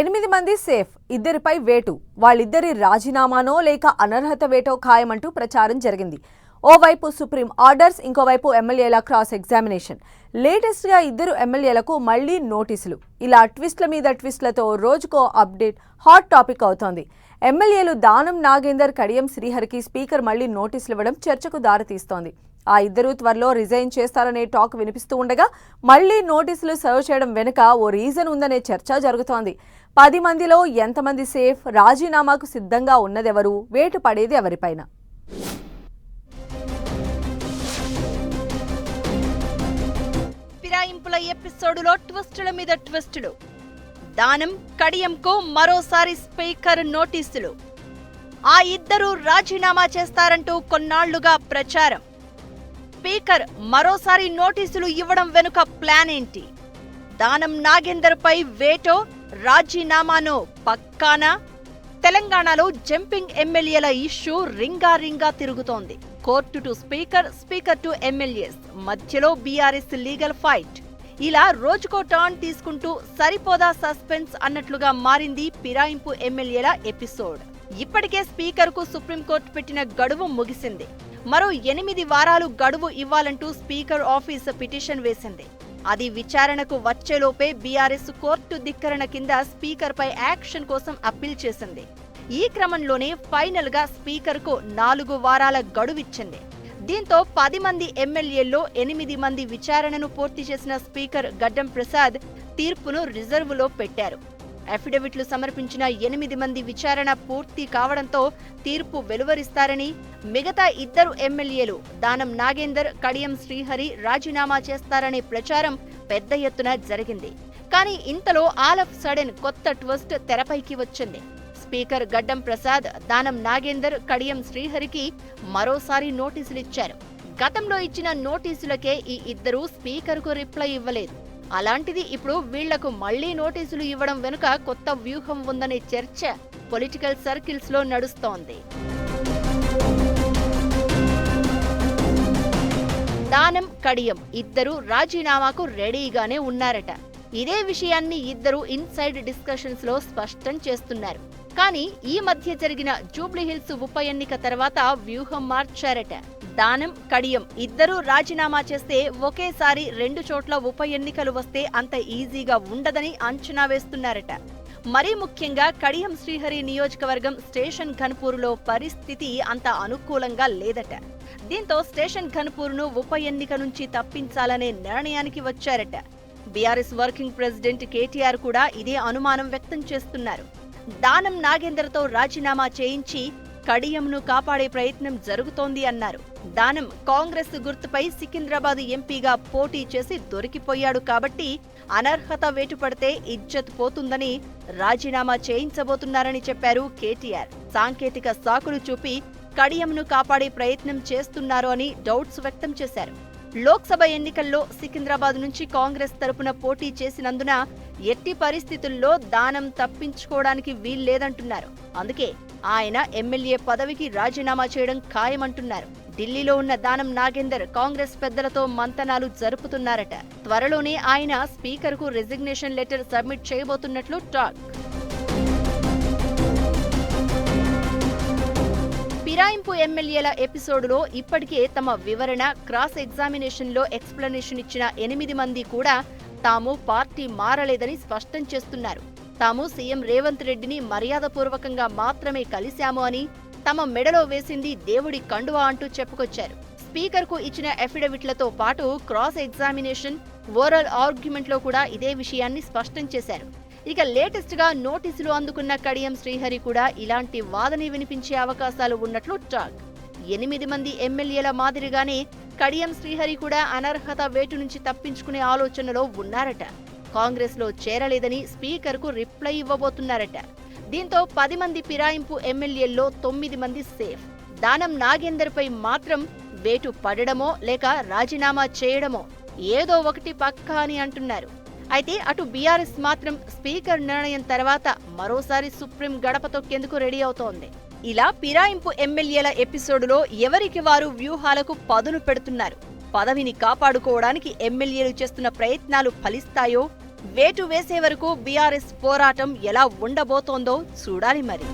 ఎనిమిది మంది సేఫ్ ఇద్దరిపై వేటు. వాళ్ళిద్దరి రాజీనామానో లేక అనర్హత వేటో ఖాయమంటూ ప్రచారం జరిగింది. ఓవైపు సుప్రీం ఆర్డర్స్ ఇంకోవైపు ఎమ్మెల్యేల క్రాస్ ఎగ్జామినేషన్. లేటెస్ట్గా ఇద్దరు ఎమ్మెల్యేలకు మళ్ళీ నోటీసులు. ఇలా ట్విస్ట్ల మీద ట్విస్ట్లతో రోజుకో అప్డేట్ హాట్ టాపిక్ అవుతోంది. ఎమ్మెల్యేలు దానం నాగేందర్ కడియం శ్రీహరికి స్పీకర్ మళ్ళీ నోటీసులు ఇవ్వడం చర్చకు దారితీస్తోంది. ఆ ఇద్దరు త్వరలో రిజైన్ చేస్తారనే టాక్ వినిపిస్తూ ఉండగా మళ్ళీ నోటీసులు సర్వ్ చేయడం వెనుక ఓ రీజన్ ఉందనే చర్చ జరుగుతోంది. పది మందిలో ఎంతమంది సేఫ్ రాజీనామాకు సిద్ధంగా ఉన్నదెవరు వేటు పడేది ఎవరిపైన? ఫిరాయింపుల ఎపిసోడులో ట్విస్టుల మీద ట్విస్టులు. దానం కడియంకు మరోసారి స్పీకర్ నోటీసులు. ఆ ఇద్దరు రాజీనామా చేస్తారంటూ కొన్నాళ్ళుగా ప్రచారం. స్పీకర్ మరోసారి నోటీసులు ఇవ్వడం వెనుక ప్లాన్ ఏంటి? దానం నాగేందర్ పై వేటో రాజీనామానో పక్కానా? తెలంగాణలో జంపింగ్ ఎమ్మెల్యేల ఇష్యూ రింగా రింగా తిరుగుతోంది. Court to speaker speaker to MLAs. మధ్యలో బీఆర్ఎస్ లీగల్ ఫైట్. ఇలా రోజుకో టర్న్ తీసుకుంటూ సరిపోదా సస్పెన్స్ అన్నట్లుగా మారింది పిరాయింపు ఎమ్మెల్యేల ఎపిసోడ్. ఇప్పటికే స్పీకర్కు సుప్రీంకోర్టు పెట్టిన గడువు ముగిసింది. మరో ఎనిమిది వారాలు గడువు ఇవ్వాలంటూ స్పీకర్ ఆఫీస్ పిటిషన్ వేసింది. అది విచారణకు వచ్చేలోపే బీఆర్ఎస్ కోర్టు ధిక్కరణ కింద స్పీకర్పై యాక్షన్ కోసం అప్పీల్ చేసింది. ఈ క్రమంలోనే ఫైనల్గా స్పీకర్కు నాలుగు వారాల గడువిచ్చింది. దీంతో పది మంది ఎమ్మెల్యేల్లో ఎనిమిది మంది విచారణను పూర్తి చేసిన స్పీకర్ గడ్డం ప్రసాద్ తీర్పును రిజర్వులో పెట్టారు. అఫిడవిట్లు సమర్పించిన ఎనిమిది మంది విచారణ పూర్తి కావడంతో తీర్పు వెలువరిస్తారని మిగతా ఇద్దరు ఎమ్మెల్యేలు దానం నాగేందర్ కడియం శ్రీహరి రాజీనామా చేస్తారనే ప్రచారం పెద్ద ఎత్తున జరిగింది. కానీ ఇంతలో ఆల్ ఆఫ్ సడెన్ కొత్త ట్విస్ట్ తెరపైకి వచ్చింది. స్పీకర్ గడ్డం ప్రసాద్ దానం నాగేందర్ కడియం శ్రీహరికి మరోసారి నోటీసులు ఇచ్చారు గతంలో ఇచ్చిన నోటీసులకే ఈ ఇద్దరు స్పీకర్కు రిప్లై ఇవ్వలేదు. అలాంటిది ఇప్పుడు వీళ్ళకు మళ్ళీ నోటీసులు ఇవ్వడం వెనుక కొత్త వ్యూహం ఉందనే చర్చ పొలిటికల్ సర్కిల్స్లో నడుస్తోంది. దానం కడియం. ఇద్దరు రాజీనామాకు రెడీగానే ఉన్నారట. ఇదే విషయాన్ని ఇద్దరు ఇన్సైడ్ డిస్కషన్స్లో స్పష్టం చేస్తున్నారు. కానీ ఈ మధ్య జరిగిన జూబ్లీహిల్స్ ఉప ఎన్నిక తర్వాత వ్యూహం మార్చారట. దానం కడియం. ఇద్దరూ రాజీనామా చేస్తే ఒకేసారి రెండు చోట్ల ఉప ఎన్నికలు వస్తే అంత ఈజీగా ఉండదని అంచనా వేస్తున్నారట. మరీ ముఖ్యంగా కడియం శ్రీహరి నియోజకవర్గం స్టేషన్ ఘన్పూర్లో పరిస్థితి అంత అనుకూలంగా లేదట. దీంతో స్టేషన్ ఘన్పూర్ను ఉప ఎన్నిక నుంచి తప్పించాలనే నిర్ణయానికి వచ్చారట. బీఆర్ఎస్ వర్కింగ్ ప్రెసిడెంట్ కేటీఆర్ కూడా ఇదే అనుమానం వ్యక్తం చేస్తున్నారు. దానం నాగేందర్తో రాజీనామా చేయించి కడియంను కాపాడే ప్రయత్నం జరుగుతోంది అన్నారు. దానం కాంగ్రెస్ గుర్తుపై సికింద్రాబాద్ ఎంపీగా పోటీ చేసి దొరికిపోయాడు కాబట్టి అనర్హత వేటుపడితే ఇజ్జత్ పోతుందని రాజీనామా చేయించబోతున్నారని చెప్పారు కేటీఆర్. సాంకేతిక సాకులు చూపి కడియంను కాపాడే ప్రయత్నం చేస్తున్నారు అని డౌట్స్ వ్యక్తం చేశారు. లోక్సభ ఎన్నికల్లో సికింద్రాబాద్ నుంచి కాంగ్రెస్ తరపున పోటీ చేసినందున ఎట్టి పరిస్థితుల్లో దానం తప్పించుకోవడానికి వీల్లేదంటున్నారు. అందుకే ఆయన ఎమ్మెల్యే పదవికి రాజీనామా చేయడం ఖాయమంటున్నారు. ఢిల్లీలో ఉన్న దానం నాగేందర్ కాంగ్రెస్ పెద్దలతో మంతనాలు జరుపుతున్నారట. త్వరలోనే ఆయన స్పీకర్కు రెసిగ్నేషన్ లెటర్ సబ్మిట్ చేయబోతున్నట్లు టాక్. ఫిరాయింపు ఎమ్మెల్యేల ఎపిసోడ్లో ఇప్పటికే తమ వివరణ క్రాస్ ఎగ్జామినేషన్లో ఎక్స్ప్లెనేషన్ ఇచ్చిన ఎనిమిది మంది కూడా తాము పార్టీ మారలేదని స్పష్టం చేస్తున్నారు. తాము సీఎం రేవంత్ రెడ్డిని మర్యాదపూర్వకంగా మాత్రమే కలిశాము అని తమ మెడలో వేసింది దేవుడి కండువా అంటూ చెప్పుకొచ్చారు. స్పీకర్కు ఇచ్చిన అఫిడవిట్లతో పాటు క్రాస్ ఎగ్జామినేషన్ ఓరల్ ఆర్గ్యుమెంట్లో కూడా ఇదే విషయాన్ని స్పష్టం చేశారు. ఇక లేటెస్ట్గా నోటీసులు అందుకున్న కడియం శ్రీహరి కూడా ఇలాంటి వాదన వినిపించే అవకాశాలు ఉన్నట్లు టాక్. ఎనిమిది మంది ఎమ్మెల్యేల మాదిరిగానే కడియం శ్రీహరి కూడా అనర్హత వేటు నుంచి తప్పించుకునే ఆలోచనలో ఉన్నారట. కాంగ్రెస్లో చేరలేదని స్పీకర్కు రిప్లై ఇవ్వబోతున్నారట. దీంతో పది మంది ఫిరాయింపు ఎమ్మెల్యేల్లో తొమ్మిది మంది సేఫ్. దానం నాగేందర్ పై మాత్రం వేటు పడడమో లేక రాజీనామా చేయడమో ఏదో ఒకటి పక్కా అని అంటున్నారు. అయితే అటు బీఆర్ఎస్ మాత్రం స్పీకర్ నిర్ణయం తర్వాత మరోసారి సుప్రీం గడప తొక్కేందుకు రెడీ అవుతోంది. ఇలా పిరాయింపు ఎమ్మెల్యేల ఎపిసోడులో ఎవరికి వారు వ్యూహాలకు పదును పెడుతున్నారు? పదవిని కాపాడుకోవడానికి ఎమ్మెల్యేలు చేస్తున్న ప్రయత్నాలు ఫలిస్తాయో? వేటు వేసే వరకు బీఆర్ఎస్ పోరాటం ఎలా ఉండబోతోందో చూడాలి మరి.